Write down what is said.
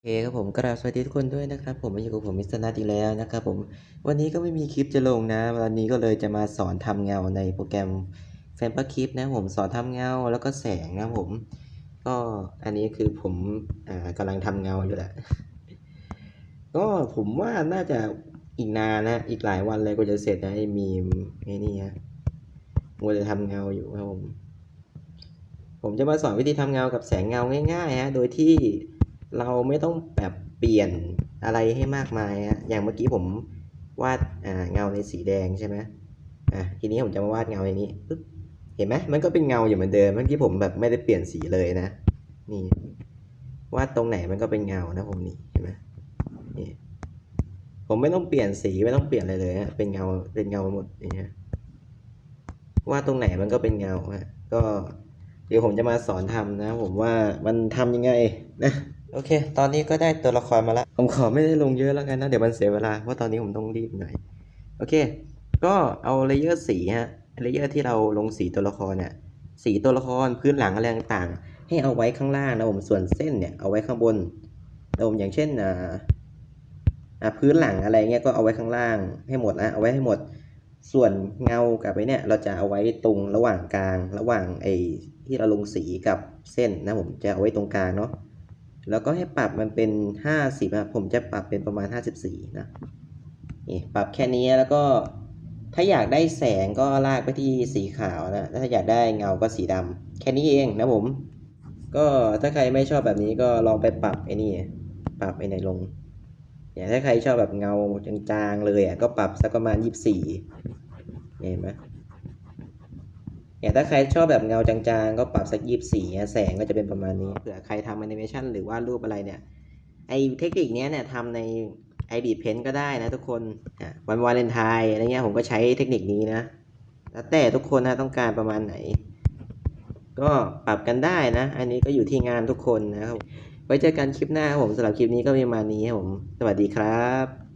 โอเคครับผมกราบสวัสดีทุกคนด้วยนะครับ ผมมาอยู่กับผมมิสเตอร์นัทอีกแล้วนะครับผมวันนี้ก็ไม่มีคลิปจะลงนะวันนี้ก็เลยจะมาสอนทำเงาในโปรแกรมแฟนพัคลิปนะผมสอนทำเงาแล้วก็แสงนะผม ก็อันนี้คือผมอ่ากำลังทำเงาอยู่แหละก็ผมว่าน่าจะอีกนานนะอีกหลายวันเลยกว่าจะเสร็จนะไอ้มีมไอ้นี่ฮะมัวจะทำเงาอยู่ครับผม ผมจะมาสอนวิธีทำเงากับแสงเงาง่ายๆฮะโดยที่ เราไม่ต้องแบบเปลี่ยนอะไรให้มากมายฮะอย่างเมื่อกี้ผมวาดอ่าเงาในสีแดงใช่ไหมอะทีนี้ผมจะมาวาดเงาในนี้ปึ๊บเห็นไหมมันก็เป็นเงาอยู่เหมือนเดิม เมื่อกี้ผมแบบไม่ได้เปลี่ยนสีเลยนะ นี่วาดตรงไหนมันก็เป็นเงานะผมนี่เห็นไหมนี่ผมไม่ต้องเปลี่ยนสีไม่ต้องเปลี่ยนอะไรเลยฮะเป็นเงาเป็นเงาหมดนี่ฮะวาดตรงไหนมันก็เป็นเงาฮะก็เดี๋ยวผมจะมาสอนทำนะ ผมว่ามันทำยังไงนะ โอเค ตอนนี้ก็ได้ตัวละครมาแล้ว ผมขอไม่ได้ลงเยอะแล้วกันนะ เดี๋ยวมันเสียเวลา เพราะตอนนี้ผมต้องรีบหน่อย โอเค ก็เอาเลเยอร์สีฮะ เลเยอร์ที่เราลงสีตัวละครเนี่ย สีตัวละครพื้นหลังอะไรต่างๆ ให้เอาไว้ข้างล่างนะผม ส่วนเส้นเนี่ยเอาไว้ข้างบนนะผมอย่างเช่นอ่าอ่าพื้นหลังอะไรเงี้ยก็เอาไว้ข้างล่างให้หมดนะ เอาไว้ให้หมด ส่วนเงากับไอ้เนี่ยเราจะเอาไว้ตรงระหว่างกลาง ระหว่างไอ้ที่เราลงสีกับเส้นนะผม จะเอาไว้ตรงกลางเนาะ แล้วก็ให้ปรับมันเป็นห้าสิบผมจะปรับเป็นประมาณห้าสิบสี่นะนี่ปรับแค่นี้แล้วก็ถ้าอยากได้แสงก็ลากไปที่สีขาวนะ ถ้าอยากได้เงาก็สีดำแค่นี้เองนะผม ก็ถ้าใครไม่ชอบแบบนี้ก็ลองไปปรับไอ้นี่ปรับไอ้ไหนลงเนี่ยถ้าใครชอบแบบเงาจางๆเลยอะก็ปรับสักประมาณยี่สิบสี่เห็นไหม เนี่ยถ้าใครชอบแบบเงาจางๆ ก็ปรับสักยี่สี่แสงก็จะเป็นประมาณนี้ เผื่อใครทำแอนิเมชันหรือว่าดรูปอะไรเนี่ยไอเทคนิคนี้เนี่ยทำใน i b เพนก็ได้นะทุกคนวันวาเลนไทน์อะไรเงี้ยผมก็ใช้เทคนิคนี้นะแล้วแต่ทุกคนนะต้องการประมาณไหน ก็ปรับกันได้นะ อันนี้ก็อยู่ที่งานทุกคนนะครับ ไว้เจอกันคลิปหน้าครับผมสำหรับคลิปนี้ก็ประมาณนี้ครับผม สวัสดีครับ